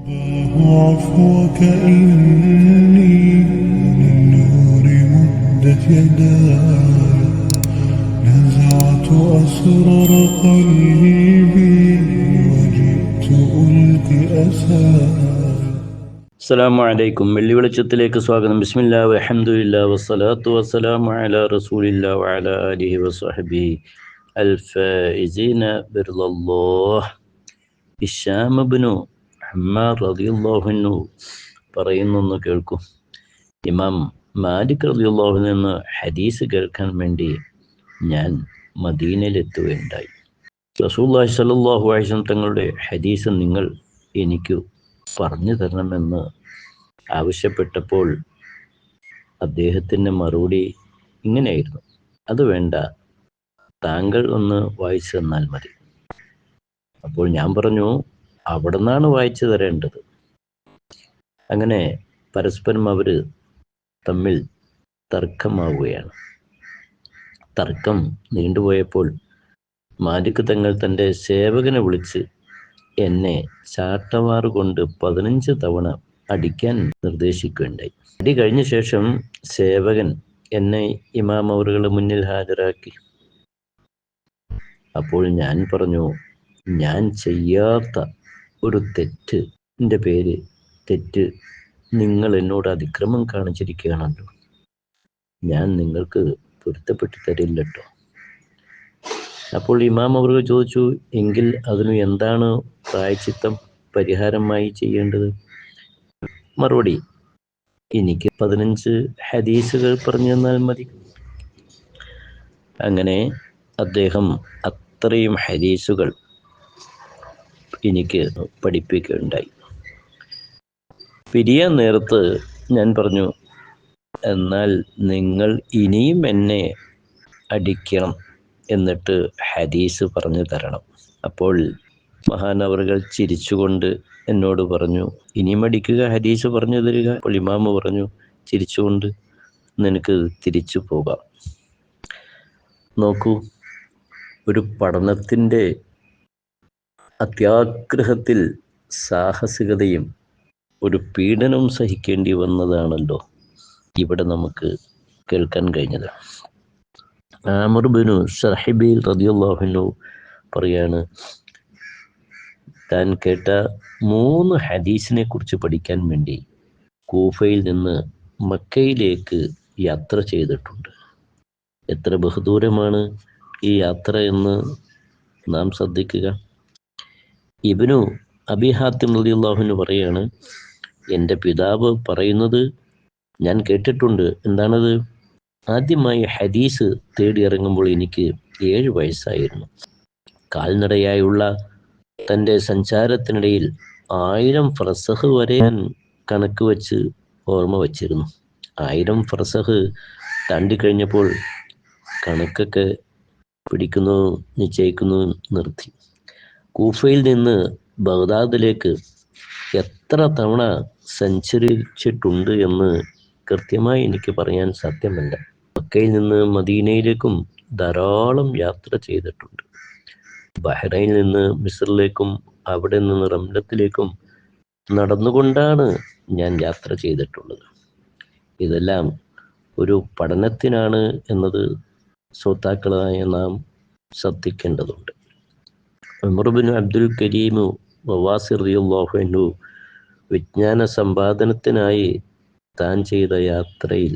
عفوك إني للنور مدت يداي نزعت أسرار قلبي وجئت ألقي أساي അസ്സലാമു അലൈക്കും വെള്ളി വെളിച്ചത്തിലേക്ക് സ്വാഗതം ബിസ്മില്ലാ വൽഹംദുലില്ലാ വസ്സലാത്തു വസ്സലാമു അലാ റസൂലില്ലാ വഅലാ ആലിഹി വസ്വഹബിഹി അൽ ഫായിസീന ബിർളല്ലാഹ് ഹിശാം ഇബ്നു റളിയല്ലാഹു അൻഹു പറയുന്നൊന്ന് കേൾക്കൂ. ഇമാം മാലിക് അൻഹു നിന്ന് ഹദീസ് കേൾക്കാൻ വേണ്ടി ഞാൻ മദീനയിലെത്തുകയുണ്ടായി. റസൂലുള്ളാഹി സലാഹു അലൈഹി തങ്ങളുടെ ഹദീസ് നിങ്ങൾ എനിക്ക് പറഞ്ഞു തരണമെന്ന് ആവശ്യപ്പെട്ടപ്പോൾ അദ്ദേഹത്തിന്റെ മറുപടി ഇങ്ങനെയായിരുന്നു. അത് വേണ്ട താങ്കൾ ഒന്ന് വായിച്ചു തന്നാൽ മതി. അപ്പോൾ ഞാൻ പറഞ്ഞു അവിടെ നിന്നാണ് വായിച്ചു തരേണ്ടത്. അങ്ങനെ പരസ്പരം അവർ തമ്മിൽ തർക്കമാവുകയാണ്. തർക്കം നീണ്ടുപോയപ്പോൾ മാലിക് തങ്ങൾ തന്റെ സേവകനെ വിളിച്ച് എന്നെ ചാട്ടവാറ് കൊണ്ട് പതിനഞ്ച് തവണ അടിക്കാൻ നിർദ്ദേശിക്കുകയുണ്ടായി. അടി കഴിഞ്ഞ ശേഷം സേവകൻ എന്നെ ഇമാം അവറുകളുടെ മുന്നിൽ ഹാജരാക്കി. അപ്പോൾ ഞാൻ പറഞ്ഞു ഞാൻ ചെയ്യാത്ത ഒരു തെറ്റ്. എന്റെ പേര് തെറ്റ്. നിങ്ങൾ എന്നോട് അതിക്രമം കാണിച്ചിരിക്കുകയാണല്ലോ. ഞാൻ നിങ്ങൾക്ക് പൊരുത്തപ്പെട്ടു തരില്ലട്ടോ. അപ്പോൾ ഇമാം അവർ ചോദിച്ചു എങ്കിൽ അതിന് എന്താണ് പ്രായച്ചിത്തം പരിഹാരമായി ചെയ്യേണ്ടത്? മറുപടി എനിക്ക് പതിനഞ്ച് ഹദീസുകൾ പറഞ്ഞു തന്നാൽ മതി. അങ്ങനെ അദ്ദേഹം അത്രയും ഹദീസുകൾ എനിക്ക് പഠിപ്പിക്കുകയുണ്ടായി. പിരിയാൻ നേരത്ത് ഞാൻ പറഞ്ഞു എന്നാൽ നിങ്ങൾ ഇനിയും എന്നെ അടിക്കണം എന്നിട്ട് ഹദീസ് പറഞ്ഞു തരണം. അപ്പോൾ മഹാനവറുകൾ ചിരിച്ചുകൊണ്ട് എന്നോട് പറഞ്ഞു ഇനിയും അടിക്കുക ഹദീസ് പറഞ്ഞു തരിക. അപ്പോൾ പറഞ്ഞു ചിരിച്ചുകൊണ്ട് നിനക്ക് തിരിച്ചു പോകാം. നോക്കൂ ഒരു പഠനത്തിന്റെ അത്യാഗ്രഹത്തിൽ സാഹസികതയും ഒരു പീഡനവും സഹിക്കേണ്ടി വന്നതാണല്ലോ ഇവിടെ നമുക്ക് കേൾക്കാൻ കഴിഞ്ഞത്. ആമർബിനു സഹിബിൽ റതിയുള്ളാഹുനു പറയാണ് താൻ കേട്ട മൂന്ന് ഹദീസിനെ കുറിച്ച് പഠിക്കാൻ വേണ്ടി കൂഫയിൽ നിന്ന് മക്കയിലേക്ക് യാത്ര ചെയ്തിട്ടുണ്ട്. എത്ര ബഹുദൂരമാണ് ഈ യാത്ര എന്ന് നാം ശ്രദ്ധിക്കുക. ഇബനു അബിഹാത്തിം റതിയുള്ളാഹുനു പറയാണ് എന്റെ പിതാവ് പറയുന്നത് ഞാൻ കേട്ടിട്ടുണ്ട്. എന്താണത്? ആദ്യമായി ഹദീസ് തേടിയിറങ്ങുമ്പോൾ എനിക്ക് ഏഴ് വയസ്സായിരുന്നു. കാൽനടയായുള്ള തന്റെ സഞ്ചാരത്തിനിടയിൽ ആയിരം ഫ്രസഹ് വരെ ഞാൻ കണക്ക് വച്ച് ഓർമ്മ വച്ചിരുന്നു. ആയിരം ഫ്രസഹ് താണ്ടിക്കഴിഞ്ഞപ്പോൾ കണക്കൊക്കെ പിടിക്കുന്നു നിശ്ചയിക്കുന്നു നിർത്തി. കൂഫയിൽ നിന്ന് ബഗ്ദാദിലേക്ക് എത്ര തവണ സഞ്ചരിച്ചിട്ടുണ്ട് എന്ന് കൃത്യമായി എനിക്ക് പറയാൻ സാധ്യമല്ല. മക്കയിൽ നിന്ന് മദീനയിലേക്കും ധാരാളം യാത്ര ചെയ്തിട്ടുണ്ട്. ബഹ്റൈനിൽ നിന്ന് മിസറിലേക്കും അവിടെ നിന്ന് റംലത്തിലേക്കും നടന്നുകൊണ്ടാണ് ഞാൻ യാത്ര ചെയ്തിട്ടുള്ളത്. ഇതെല്ലാം ഒരു പഠനത്തിനാണ് എന്നത് ശ്രോതാക്കളായ നാം ശ്രദ്ധിക്കേണ്ടതുണ്ട്. ഉമർബിൻ അബ്ദുൽ കരീമു വവാസിർ റിയുള്ളാഹു വിജ്ഞാന സമ്പാദനത്തിനായി താൻ ചെയ്ത യാത്രയിൽ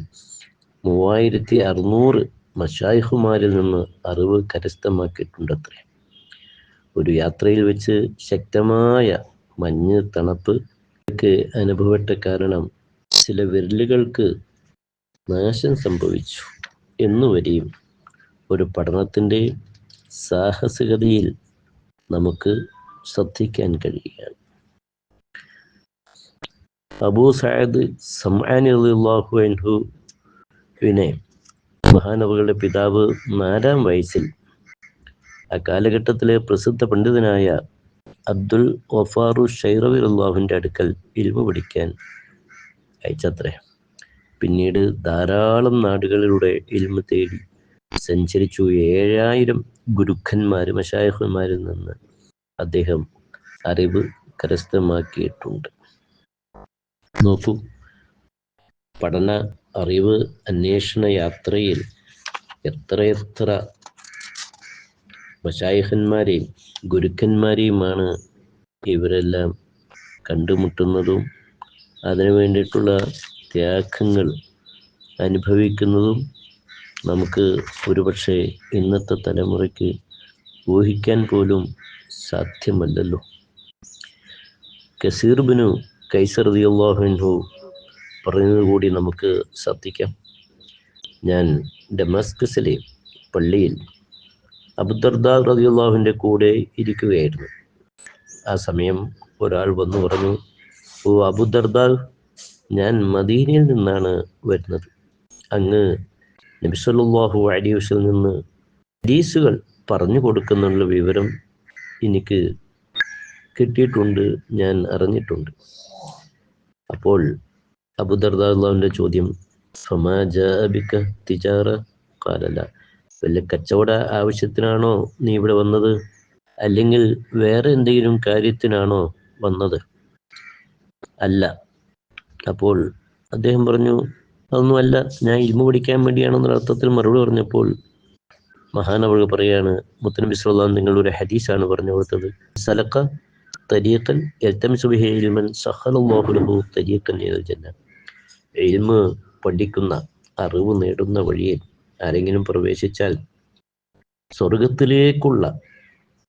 മൂവായിരത്തി അറുന്നൂറ് മഷായിഹുമാരിൽ നിന്ന് അറിവ് കരസ്ഥമാക്കിയിട്ടുണ്ടത്രേ. ഒരു യാത്രയിൽ വെച്ച് ശക്തമായ മഞ്ഞ് തണുപ്പ് അനുഭവപ്പെട്ട കാരണം ചില വിരലുകൾക്ക് നാശം സംഭവിച്ചു. എന്നുവരെയും ഒരു പഠനത്തിന്റെ സാഹസികതയിൽ നമുക്ക് ശ്രദ്ധിക്കാൻ കഴിയുകയാണ്. അബൂ സയദ് സമ്മാനി അള്ളാഹു മഹാനവകളുടെ പിതാവ് നാലാം വയസ്സിൽ ആ കാലഘട്ടത്തിലെ പ്രസിദ്ധ പണ്ഡിതനായ അബ്ദുൽ വഫാറു ഷൈറവി അള്ളാഹുവിന്റെ അടുക്കൽ ഇൽമ പഠിക്കാൻ അയച്ചത്രേ. പിന്നീട് ധാരാളം നാടുകളിലൂടെ ഇൽമ തേടി സഞ്ചരിച്ചു ഏഴായിരം ഗുരുക്കന്മാരും മഷായഹന്മാരിൽ നിന്ന് അദ്ദേഹം അറിവ് കരസ്ഥമാക്കിയിട്ടുണ്ട്. നോക്കൂ പഠന അറിവ് അന്വേഷണ യാത്രയിൽ എത്രയെത്ര മഷായഹന്മാരെയും ഗുരുക്കന്മാരെയുമാണ് ഇവരെല്ലാം കണ്ടുമുട്ടുന്നതും അതിനു വേണ്ടിയിട്ടുള്ള ത്യാഗങ്ങൾ അനുഭവിക്കുന്നതും നമുക്ക് ഒരുപക്ഷെ ഇന്നത്തെ തലമുറയ്ക്ക് ഊഹിക്കാൻ പോലും സാധ്യമല്ലല്ലോ. കസീർ ബിനു കൈസർ റളിയല്ലാഹു പറയുന്നത് കൂടി നമുക്ക് ശ്രദ്ധിക്കാം. ഞാൻ ഡെമാസ്കസിലെ പള്ളിയിൽ അബുദർദ റതിയുള്ളാഹുവിന്റെ കൂടെ ഇരിക്കുകയായിരുന്നു. ആ സമയം ഒരാൾ വന്നു പറഞ്ഞു ഓ അബുദർദാൽ ഞാൻ മദീനയിൽ നിന്നാണ് വരുന്നത്. അങ്ങ് നബി സല്ലല്ലാഹു അലൈഹി വസല്ലം നിന്ന് ഹദീസുകൾ പറഞ്ഞു കൊടുക്കുന്നുള്ള വിവരം എനിക്ക് കിട്ടിയിട്ടുണ്ട് ഞാൻ അറിഞ്ഞിട്ടുണ്ട്. അപ്പോൾ അബുദർദാഹുവിന്റെ ചോദ്യം സമാജാബിക്ക തിജാറ? കാലല്ല വല്ല കച്ചവട ആവശ്യത്തിനാണോ നീ ഇവിടെ വന്നത്? അല്ലെങ്കിൽ വേറെ എന്തെങ്കിലും കാര്യത്തിനാണോ വന്നത്? അല്ല. അപ്പോൾ അദ്ദേഹം പറഞ്ഞു അതൊന്നുമല്ല ഞാൻ ഇരുമ്പ് പഠിക്കാൻ വേണ്ടിയാണെന്നുള്ള അർത്ഥത്തിൽ മറുപടി പറഞ്ഞപ്പോൾ മഹാനവൾ പറയാണ് മുത്തനബി സ്വല്ലാം നിങ്ങളൊരു ഒരു ഹദീസാണ് പറഞ്ഞു കൊടുത്തത്. സലക്ക തരീക്കൻ എൽത്തമിസു ബിഹി ഇൽമൻ സഹലല്ലാഹു ലഹു തരീഖൻ ഇലൽ ജന്ന. ഇൽമ് പഠിക്കുന്ന അറിവ് നേടുന്ന വഴിയിൽ ആരെങ്കിലും പ്രവേശിച്ചാൽ സ്വർഗത്തിലേക്കുള്ള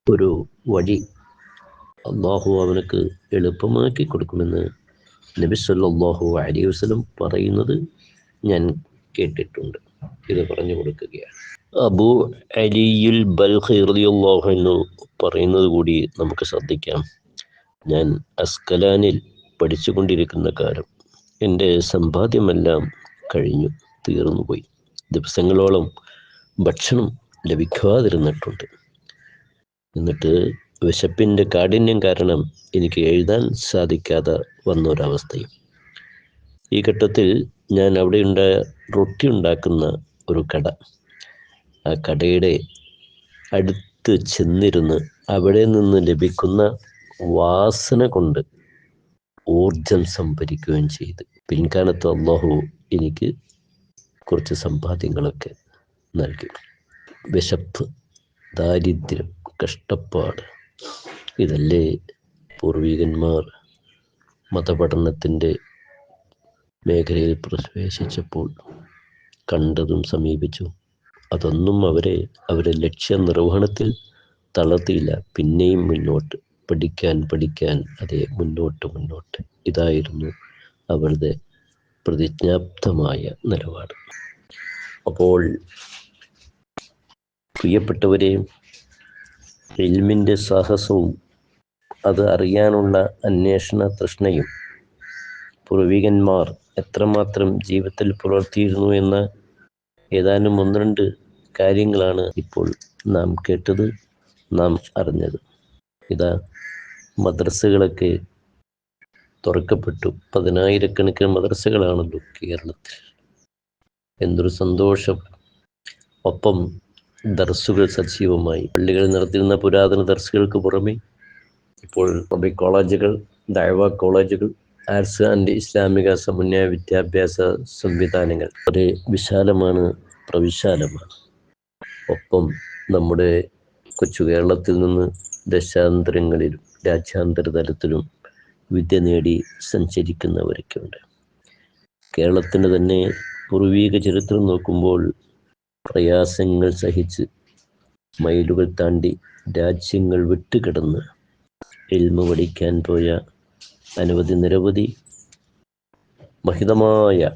ഒരു വഴി അള്ളാഹു അവനക്ക് എളുപ്പമാക്കി കൊടുക്കുമെന്ന് നബി സല്ലാഹു അലൈഹി വസല്ലം പറയുന്നത് ഞാൻ കേട്ടിട്ടുണ്ട്. ഇത് പറഞ്ഞു കൊടുക്കുകയാണ്. അബു അലിയുൽ ബൽഖി എന്ന് പറയുന്നത് കൂടി നമുക്ക് ശ്രദ്ധിക്കാം. ഞാൻ അസ്കലാനിൽ പഠിച്ചുകൊണ്ടിരിക്കുന്ന കാലം എന്റെ സമ്പാദ്യമെല്ലാം കഴിഞ്ഞു തീർന്നുപോയി. ദിവസങ്ങളോളം ഭക്ഷണം ലഭിക്കാതിരുന്നിട്ടുണ്ട്. എന്നിട്ട് വിശപ്പിന്റെ കാഠിന്യം കാരണം എനിക്ക് എഴുതാൻ സാധിക്കാതെ വന്ന ഒരവസ്ഥയും ഈ ഘട്ടത്തിൽ ഞാൻ അവിടെ ഉണ്ട റൊട്ടി ഉണ്ടാക്കുന്ന ഒരു കട. ആ കടയുടെ അടുത്ത് ചെന്നിരുന്ന് അവിടെ നിന്ന് ലഭിക്കുന്ന വാസന കൊണ്ട് ഊർജം സംഭരിക്കുകയും ചെയ്തു. പിൻകാലത്ത് അള്ളാഹു എനിക്ക് കുറച്ച് സമ്പാദ്യങ്ങളൊക്കെ നൽകി. വിശപ്പ് ദാരിദ്ര്യം കഷ്ടപ്പാട് ഇതല്ലേ പൂർവികന്മാർ മതപഠനത്തിന്റെ മേഖലയിൽ പ്രവേശിച്ചപ്പോൾ കണ്ടതും സമീപിച്ചു. അതൊന്നും അവരെ അവരെ ലക്ഷ്യ നിർവഹണത്തിൽ തളർത്തിയില്ല. പിന്നെയും മുന്നോട്ട് പഠിക്കാൻ പഠിക്കാൻ അതെ മുന്നോട്ട് മുന്നോട്ട്. ഇതായിരുന്നു അവരുടെ പ്രതിജ്ഞാപ്തമായ നിലപാട്. അപ്പോൾ പ്രിയപ്പെട്ടവരെ ഇൽമിന്റെ സാഹസവും അത് അറിയാനുള്ള അന്വേഷണ തൃഷ്ണയും പൂർവികന്മാർ എത്രമാത്രം ജീവിതത്തിൽ പുലർത്തിയിരുന്നു എന്ന ഏതാനും ഒന്ന് രണ്ട് കാര്യങ്ങളാണ് ഇപ്പോൾ നാം കേട്ടത് നാം അറിഞ്ഞത്. ഇതാ മദ്രസകളൊക്കെ തുറക്കപ്പെട്ടു. പതിനായിരക്കണക്കിന് മദ്രസകളാണല്ലോ കേരളത്തിൽ. എന്തൊരു സന്തോഷം. ഒപ്പം ദർസുകൾ സജീവമായി. പള്ളികളിൽ നടത്തിയിരുന്ന പുരാതന ദർസുകൾക്ക് പുറമെ ഇപ്പോൾ പബ്ലിക് കോളേജുകൾ ദൈവ കോളേജുകൾ ആർട്സ് ആൻഡ് ഇസ്ലാമിക സമന്വയ വിദ്യാഭ്യാസ സംവിധാനങ്ങൾ. വളരെ വിശാലമാണ് പ്രവിശാലമാണ്. ഒപ്പം നമ്മുടെ കൊച്ചു കേരളത്തിൽ നിന്ന് ദശാന്തരങ്ങളിലും രാജ്യാന്തര തലത്തിലും വിദ്യ നേടി സഞ്ചരിക്കുന്നവരൊക്കെ ഉണ്ട് കേരളത്തിന്റെ തന്നെ പൂർവീക ചരിത്രം നോക്കുമ്പോൾ പ്രയാസങ്ങൾ സഹിച്ച് മൈലുകൾ താണ്ടി രാജ്യങ്ങൾ വിട്ടുകിടന്ന് എൽമ പഠിക്കാൻ പോയ അനവധി നിരവധി മഹിതമായ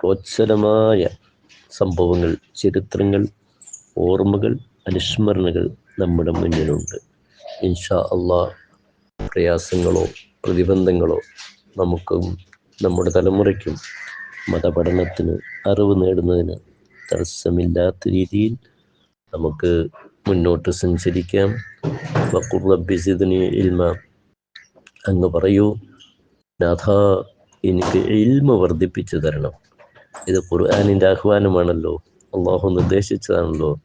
പ്രോത്സലമായ സംഭവങ്ങൾ ചരിത്രങ്ങൾ ഓർമ്മകൾ അനുസ്മരണകൾ നമ്മുടെ മുന്നിലുണ്ട്. ഇൻഷാ അള്ളാ പ്രയാസങ്ങളോ പ്രതിബന്ധങ്ങളോ നമുക്കും നമ്മുടെ തലമുറയ്ക്കും മതപഠനത്തിന് അറിവ് നേടുന്നതിന് തടസ്സമില്ലാത്ത രീതിയിൽ നമുക്ക് മുന്നോട്ട് സഞ്ചരിക്കാം. സിദ്നി ഇൽമ അങ്ങ് പറയൂ. നാഥ എനിക്ക് ഇൽമ വർദ്ധിപ്പിച്ചു തരണം. ഇത് ഖുർആാനിന്റെ ആഹ്വാനമാണല്ലോ. അള്ളാഹു നിർദ്ദേശിച്ചതാണല്ലോ.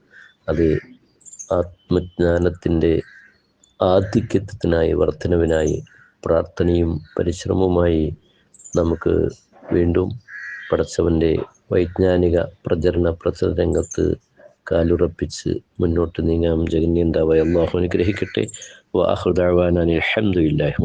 അത് ആത്മജ്ഞാനത്തിന്റെ ആധിക്യത്വത്തിനായി വർധനവിനായി പ്രാർത്ഥനയും പരിശ്രമവുമായി നമുക്ക് വീണ്ടും പടച്ചവന്റെ വൈജ്ഞാനിക പ്രചരണ പ്രചരണ രംഗത്ത് കാലുറപ്പിച്ച് മുന്നോട്ട് നീങ്ങാം. ജഗന്യന്താവായ അള്ളാഹു അനുഗ്രഹിക്കട്ടെ. വാഹുദാവാൻ അലഹമുല്ലാഹി